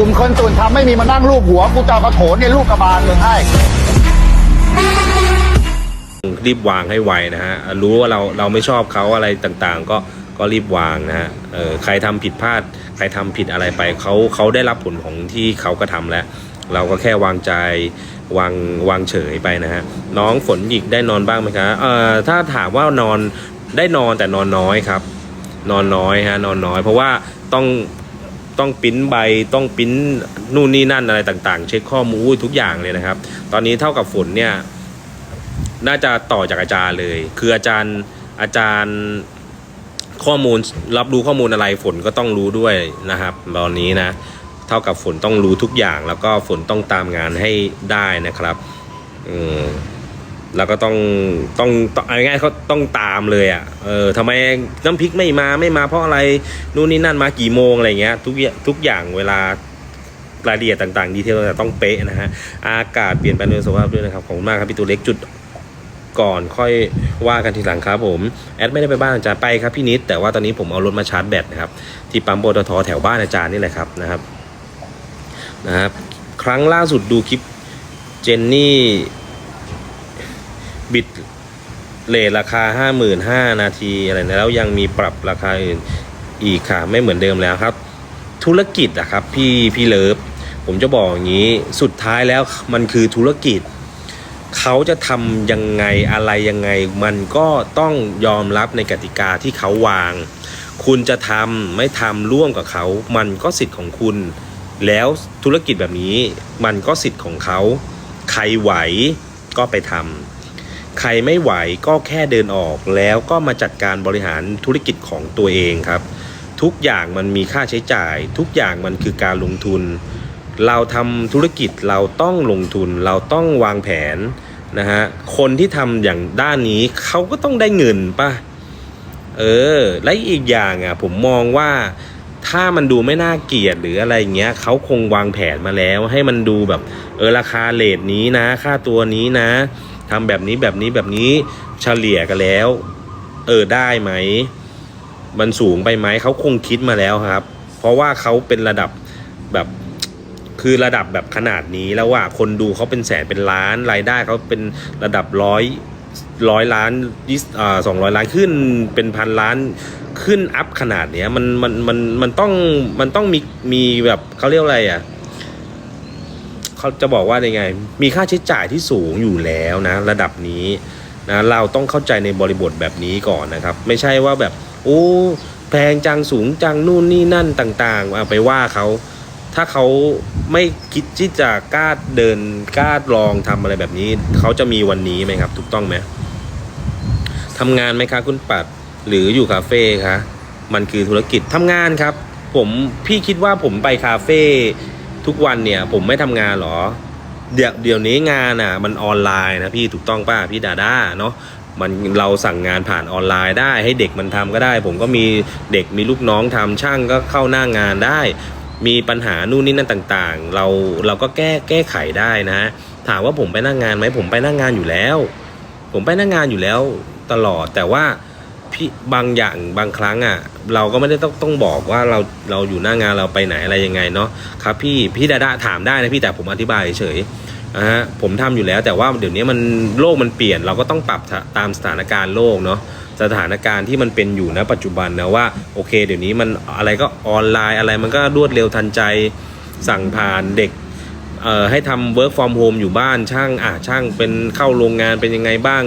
กลุ่มคนส่วนทำไม่มีมานั่งรูปหัวกูจะกระโถนในลูกกระบาลมึงให้รีบวางให้ไวนะฮะรู้ว่าเราเราไม่ชอบเขาอะไรต่างๆ ก็ก็รีบวางนะฮะเออใครทำผิดพลาด ใครทำผิดอะไรไปเขาเขาได้รับผลของที่เขาก็ทำแล้ว เราก็แค่วางใจวางวางเฉยไปนะฮะน้องฝนหยิกได้นอนบ้างไหมคะเอ่อถ้าถามว่านอนได้นอนแต่นอนน้อยครับ นอนน้อยฮะนอนน้อย เพราะว่าต้อง ต้องปิ้นใบต้องปิ้นนู่นนี่นั่นอะไรต่างๆ เช็คข้อมูลทุกอย่างเลยนะครับ ตอนนี้เท่ากับฝนเนี่ยน่าจะต่อจากอาจารย์เลย คืออาจารย์อาจารย์ข้อมูลรับรู้ข้อมูลอะไรฝนก็ต้องรู้ด้วยนะครับ ตอนนี้นะเท่ากับฝนต้องรู้ทุกอย่าง แล้วก็ฝนต้องตามงานให้ได้นะครับ อืม แล้วก็ต้องต้องต้องเอาง่ายเขาต้องตามเลยอะ่ะเออทำไมน้ำพริกไม่มาไม่มาเพราะอะไรนู่นนี่นั่นมากี่โมงอะไรเงี้ยทุกอย่างทุกอย่างเวลารายละเอียดต่างๆ ดีเทลต่างๆต้องเป๊ะนะฮะอากาศเปลี่ยนแปลงโดยสภาพด้วยนะครับขอบคุณมากครับพี่ตัวเล็กจุดก่อนค่อยว่ากันทีหลังครับผมแอดไม่ได้ไปบ้านอาจารย์ไปครับพี่นิดแต่ว่าตอนนี้ผมเอารถมาชาร์จแบตนะครับที่ปั๊มปตทแถวบ้านอาจารย์นี่แหละครับนะครับนะครับ ครั้งล่าสุดดูคลิปเจนนี่ บิดเลทราคาห้าหมื่นห้านาทีอะไรนะแล้วยังมีปรับราคาอื่นอีกค่ะ ไม่เหมือนเดิมแล้วครับ ธุรกิจอะครับพี่พี่เลิฟ ผมจะบอกอย่างนี้สุดท้ายแล้วมันคือธุรกิจ เขาจะทำยังไงอะไรยังไง มันก็ต้องยอมรับในกติกาที่เขาวาง คุณจะทำไม่ทำร่วมกับเขา มันก็สิทธิ์ของคุณ แล้วธุรกิจแบบนี้มันก็สิทธิ์ของเขา ใครไหวก็ไปทำ ใครไม่ไหวก็แค่เดินออกแล้วก็มาจัดการบริหารธุรกิจของตัวเองครับ ทุกอย่างมันมีค่าใช้จ่าย ทุกอย่างมันคือการลงทุน เราทำธุรกิจเราต้องลงทุน เราต้องวางแผนนะฮะคนที่ทำอย่างด้านนี้เขาก็ต้องได้เงินป่ะเออ และอีกอย่างอะผมมองว่าถ้ามันดูไม่น่าเกลียดหรืออะไรเงี้ยเขาคงวางแผนมาแล้ว ให้มันดูแบบ เออราคาเลทนี้นะ ค่าตัวนี้นะ ทำแบบนี้แบบนี้แบบนี้เฉลี่ยกันแล้ว เออได้ไหม มันสูงไปไหมเขาคงคิดมาแล้วครับ เพราะว่าเขาเป็นระดับแบบคือระดับแบบขนาดนี้แล้วว่าคนดูเขาเป็นแสนเป็นล้านรายได้เขาเป็นระดับร้อยร้อยล้านยี่สองร้อยล้านขึ้นเป็นพันล้านขึ้นอัพขนาดเนี้ยมันมันมันมันต้องมันต้องมีมีแบบเขาเรียกอะไรอะ เขาจะบอกว่ายังไง มีค่าใช้จ่ายที่สูงอยู่แล้วนะ ระดับนี้นะเราต้องเข้าใจในบริบทแบบนี้ก่อนนะครับ ไม่ใช่ว่าแบบ โอ้แพงจังสูงจังนู่นนี่นั่นต่างๆไปว่าเขาถ้าเขาไม่คิดที่จะกล้าเดินกล้าลองทำอะไรแบบนี้เขาจะมีวันนี้ไหมครับ ถูกต้องไหมทำงานไหมคะคุณปัดหรืออยู่คาเฟ่คะมันคือธุรกิจทำงานครับ ผมพี่คิดว่าผมไปคาเฟ่ ทุกวันเนี่ยผมไม่ทำงานเหรอ เดี๋ยวเดี๋ยวนี้งานอะ มันออนไลน์นะพี่ถูกต้องป่ะพี่ดาด้าเนาะมันเราสั่งงานผ่านออนไลน์ได้ ให้เด็กมันทำก็ได้ ผมก็มีเด็กมีลูกน้องทำช่างก็เข้าหน้างานได้ มีปัญหานู่นนี่นั่นต่างๆ เราเราก็แก้แก้ไขได้นะ ถามว่าผมไปนั่งงานไหมผมไปนั่งงานอยู่แล้ว ผมไปนั่งงานอยู่แล้วตลอดแต่ว่าพี่บางอย่างบางครั้งอะ เราก็ไม่ได้ต้องต้องบอกว่าเราเราอยู่หน้างานเราไปไหนอะไรยังไงเนาะครับพี่พี่ดาดาถามได้นะพี่แต่ผมอธิบายเฉยนะฮะผมทำอยู่แล้วแต่ว่าเดี๋ยวนี้มันโลกมันเปลี่ยน เราก็ต้องปรับตามสถานการณ์โลกเนาะสถานการณ์ที่มันเป็นอยู่ณปัจจุบันนะว่าโอเค เดี๋ยวนี้มันอะไรก็ออนไลน์อะไรมันก็รวดเร็วทันใจสั่งผ่านเด็กเอ่อให้ทำ work from home อยู่บ้านช่างอะช่างเป็นเข้าโรงงานเป็นยังไงบ้าง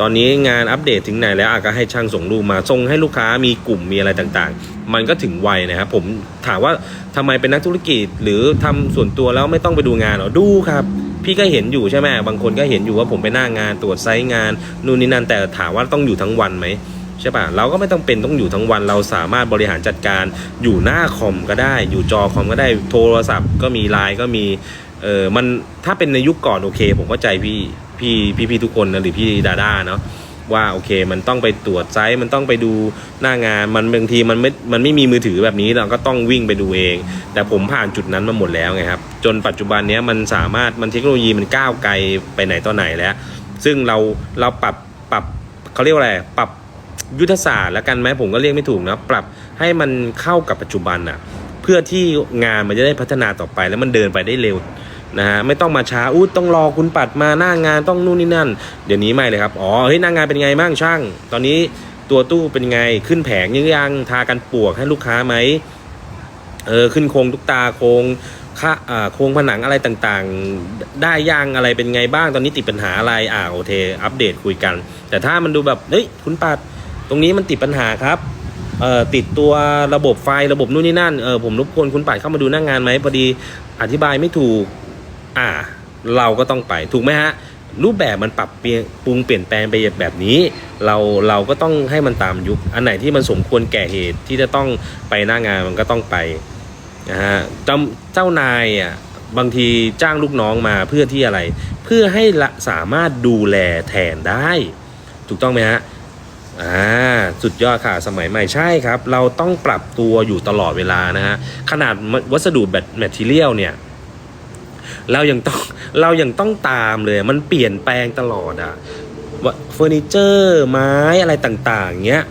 ตอนนี้งานอัปเดตถึงไหนแล้วอะก็ให้ช่างส่งรูปมาส่งให้ลูกค้ามีกลุ่มมีอะไรต่างๆ มันก็ถึงวัยนะครับผมถามว่าทำไมเป็นนักธุรกิจ หรือทำส่วนตัวแล้วไม่ต้องไปดูงานหรอดูครับ พี่ก็เห็นอยู่ใช่ไหมบางคนก็เห็นอยู่ว่าผมไปหน้างานตรวจไซต์งานนู่นนี่นั่นแต่ถามว่าต้องอยู่ทั้งวันไหมใช่ปะเราก็ไม่ต้องเป็นต้องอยู่ทั้งวัน เราสามารถบริหารจัดการอยู่หน้าคอมก็ได้ อยู่จอคอมก็ได้โทรศัพท์ ก็มีไลน์ก็มีเออมันถ้าเป็นในยุคก่อนโอเค ผมเข้าใจพี่ พี่พี่พี่ทุกคนนะหรือพี่ดาด้าเนาะว่าโอเค มันต้องไปตรวจไซต์มันต้องไปดูหน้างานมันบางทีมันไม่มันไม่มีมือถือแบบนี้เราก็ต้องวิ่งไปดูเอง แต่ผมผ่านจุดนั้นมาหมดแล้วไงครับ จนปัจจุบันนี้มันสามารถมันเทคโนโลยีมันก้าวไกลไปไหนต่อไหนแล้ว ซึ่งเราเราปรับปรับเขาเรียกว่าอะไรปรับยุทธศาสตร์แล้วกันไหมผมก็เรียกไม่ถูกนะปรับให้มันเข้ากับปัจจุบันอะเพื่อที่งานมันจะได้พัฒนาต่อไปแล้วมันเดินไปได้เร็ว นะฮะไม่ต้องมาช้าอู้ต้องรอคุณปัดมาหน้างานต้องนู่นนี่นั่น เดี๋ยวนี้ไม่เลยครับอ๋อเฮ้ยหน้างานเป็นไงบ้างช่าง ตอนนี้ตัวตู้เป็นไงขึ้นแผงยังยังทากันปวกให้ลูกค้าไหมเออขึ้นโครงทุกตาโครงค่าอ่าโครงผนังอะไรต่างๆ ได้ย่างอะไรเป็นไงบ้างตอนนี้ติดปัญหาอะไรอ่าโอเคอัปเดตคุยกัน แต่ถ้ามันดูแบบเฮ้ยคุณปัดตรงนี้มันติดปัญหาครับเอ่อติดตัวระบบไฟระบบนู่นนี่นั่นเออผมรบกวนคุณปัดเข้ามาดูหน้างงานไหมพอดีอธิบายไม่ถูก อ่า เราก็ต้องไปถูกไหมฮะ รูปแบบมันปรับเปลี่ยนปรุงเปลี่ยนแปลงไปแบบนี้ เราเราก็ต้องให้มันตามยุค อันไหนที่มันสมควรแก่เหตุที่จะต้องไปหน้างานมันก็ต้องไปนะฮะเจ้าเจ้านายอะบางทีจ้างลูกน้องมาเพื่อที่อะไร เพื่อให้ละสามารถดูแลแทนได้ ถูกต้องไหมฮะอ่าสุดยอดค่ะสมัยใหม่ใช่ครับ เราต้องปรับตัวอยู่ตลอดเวลานะฮะขนาดวัสดุแบบแมทเทียลเนี่ย เรายังต้องเรายังต้องตามเลย มันเปลี่ยนแปลงตลอดอะว่าเฟอร์นิเจอร์ไม้อะไรต่างๆเงี้ย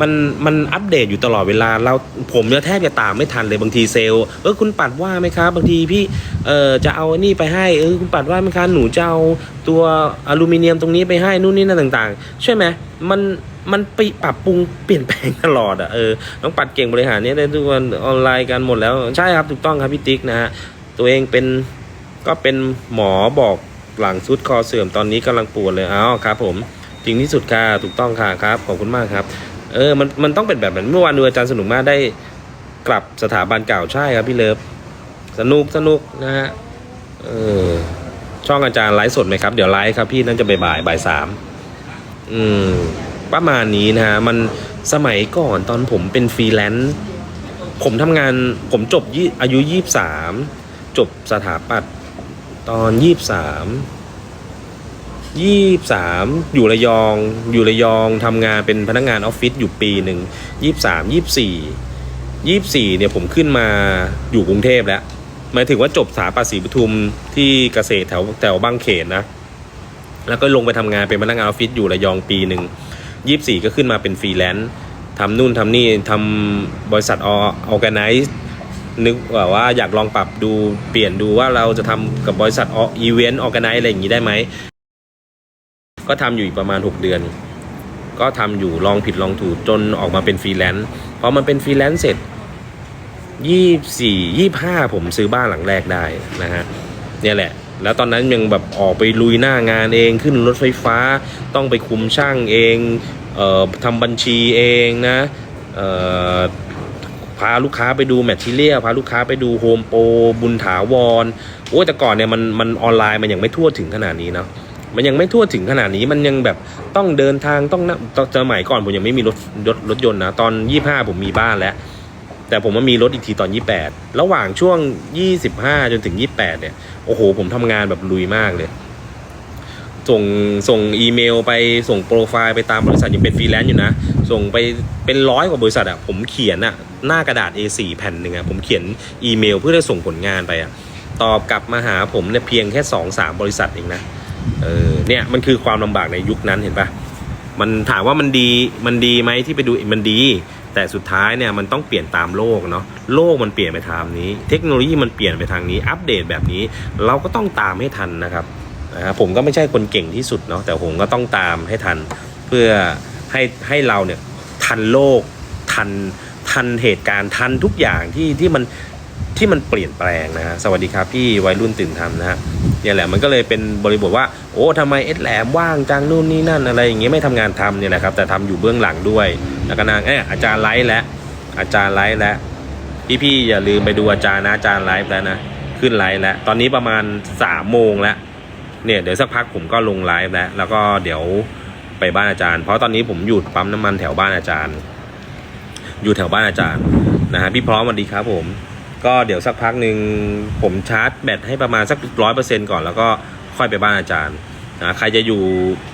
มันมันอัปเดตอยู่ตลอดเวลาเราผมเนี่ยแทบจะตามไม่ทันเลยบางทีเซลล์เออคุณปัดว่าไหมครับบางทีพี่เออจะเอาอันนี่ไปให้เออคุณปัดว่าไหมครับหนูจะเอาตัวอลูมิเนียมตรงนี้ไปให้นู่นนี่นั่นต่าง ๆ ใช่ไหมมันมันไปปรับปรุงเปลี่ยนแปลงตลอดอะเออน้องปัดเก่งบริหารเนี่ยได้ทุกวันออนไลน์กันหมดแล้วใช่ครับถูกต้องครับพี่ติ๊กนะฮะตัวเองเป็น ก็เป็นหมอบอกหลังสุดคอเสื่อมตอนนี้กำลังปวดเลยอ้าวครับ ผมจริงที่สุดค่ะถูกต้องค่ะครับขอบคุณมากครับ เออมันมันต้องเป็นแบบนั้นเมื่อวานดูอาจารย์สนุกมากได้กลับสถาบันเก่าใช่ครับพี่เลิฟสนุกสนุกนะฮะเออช่องอาจารย์ไลฟ์สดไหมครับ เดี๋ยวไลฟ์ครับพี่นั่นจะบ่ายบ่ายสามอืมประมาณนี้นะฮะมันสมัยก่อนตอนผมเป็นฟรีแลนซ์ผมทำงานผมจบยี่อายุยี่สามจบสถาปัตย์ ตอนยี่สามยี่สามอยู่ระยอง อยู่ระยองทำงานเป็นพนักงานออฟฟิศอยู่ปีหนึ่งยี่สามยี่สี่ยี่สี่เนี่ยผมขึ้นมาอยู่กรุงเทพแล้วหมายถึงว่าจบสาปัตย์ศรีปทุมที่เกษตรแถวแถวบางเขนนะ แล้วก็ลงไปทำงานเป็นพนักงานออฟฟิศอยู่ระยองปีหนึ่งยี่สี่ก็ขึ้นมาเป็นฟรีแลนซ์ทำนู่นทำนี่ทำบริษัทออแกไนซ์ นึกว่าว่าอยากลองปรับดูเปลี่ยนดูว่าเราจะทำกับบริษัทออีเวนต์ออแกไนซ์อะไรอย่างนี้ได้ไหม ก็ทำอยู่อีกประมาณ 6 เดือน ก็ทำอยู่ลองผิดลองถูกจนออกมาเป็นฟรีแลนซ์พอมันเป็นฟรีแลนซ์เสร็จยี่สี่ยี่ห้าผมซื้อบ้านหลังแรกได้นะฮะเนี่ยแหละ แล้วตอนนั้นยังแบบออกไปลุยหน้างานเองขึ้นรถไฟฟ้า ต้องไปคุมช่างเองเอ่อทำบัญชีเองนะเอ่อ พาลูกค้าไปดูแมทเทียลพาลูกค้าไปดูโฮมโปรบุญถาวรโอ้แต่ก่อนเนี่ยมันมันออนไลน์มันยังไม่ทั่วถึงขนาดนี้เนาะมันยังไม่ทั่วถึงขนาดนี้มันยังแบบต้องเดินทางต้องนะตอนสมัยก่อนผมยังไม่มีรถรถรถยนต์นะตอนยี่ห้าผมมีบ้านแล้วแต่ผมมามีรถอีกทีตอนยี่แปดระหว่างช่วงยี่สิบห้าจนถึงยี่แปดเนี่ย โอ้โห ผมทำงานแบบลุยมากเลย ส่งส่งอีเมลไปส่งโปรไฟล์ไปตามบริษัทยังเป็นฟรีแลนซ์อยู่นะ ส่งไปเป็นร้อยกว่าบริษัทอะผมเขียนอะหน้ากระดาษ A4 แผ่นหนึ่งอะผมเขียนอีเมลเพื่อจะส่งผลงานไปอะตอบกลับมาหาผมเนี่ยเพียงแค่สองสามบริษัทเองนะเออเนี่ยมันคือความลำบากในยุคนั้นเห็นปะมันถามว่ามันดีมันดีไหมที่ไปดูมันดี แต่สุดท้ายเนี่ยมันต้องเปลี่ยนตามโลกเนาะโลกมันเปลี่ยนไปทางนี้ เทคโนโลยีมันเปลี่ยนไปทางนี้ อัปเดตแบบนี้ เราก็ต้องตามให้ทันนะครับ นะครับผมก็ไม่ใช่คนเก่งที่สุดเนาะแต่ผมก็ต้องตามให้ทัน เพื่อให้ให้เราเนี่ยทันโลกทันทันเหตุการณ์ทันทุกอย่างที่ที่มันที่มันเปลี่ยนแปลงนะฮะสวัสดีครับพี่วัยรุ่นตื่นทำนะฮะเนี่ยแหละมันก็เลยเป็นบริบทว่า โอ้ทำไมเอสแหลมว่างจังนู่นนี่นั่นอะไรอย่างเงี้ยไม่ทำงานทำเนี่ยแหละครับ แต่ทำอยู่เบื้องหลังด้วยแล้วก็นางเอออาจารย์ไลฟ์แล้วอาจารย์ไลฟ์แล้วพี่ๆอย่าลืมไปดูอาจารย์นะอาจารย์ไลฟ์แล้วนะขึ้นไลฟ์แล้วตอนนี้ประมาณสามโมงแล้ว เนี่ยเดี๋ยวสักพักผมก็ลงไลฟ์แล้ว แล้วก็เดี๋ยวไปบ้านอาจารย์ เพราะตอนนี้ผมอยู่ปั๊มน้ำมันแถวบ้านอาจารย์ อยู่แถวบ้านอาจารย์นะฮะพี่พร้อมสวัสดีครับผม ก็เดี๋ยวสักพักหนึ่งผมชาร์จแบตให้ประมาณสักร้อยเปอร์เซ็นก่อนแล้วก็ค่อยไปบ้านอาจารย์นะใครจะอยู่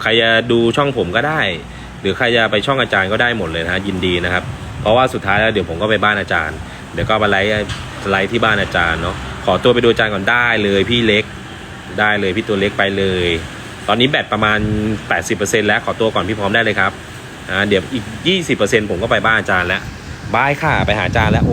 ใครจะดูช่องผมก็ได้ หรือใครจะไปช่องอาจารย์ก็ได้หมดเลยนะฮะยินดีนะครับ เพราะว่าสุดท้ายแล้วเดี๋ยวผมก็ไปบ้านอาจารย์ เดี๋ยวก็ไปไลฟ์ไลฟ์ที่บ้านอาจารย์เนาะขอตัวไปดูอาจารย์ก่อนได้เลยพี่เล็ก ได้เลยพี่ตัวเล็กไปเลย ตอนนี้แบตประมาณ 80%แล้วขอตัวก่อนพี่พร้อมได้เลยครับอ่าเดี๋ยวอีก 20%ผมก็ไปบ้านอาจารย์แล้วบายค่ะไปหาอาจารย์แล้ว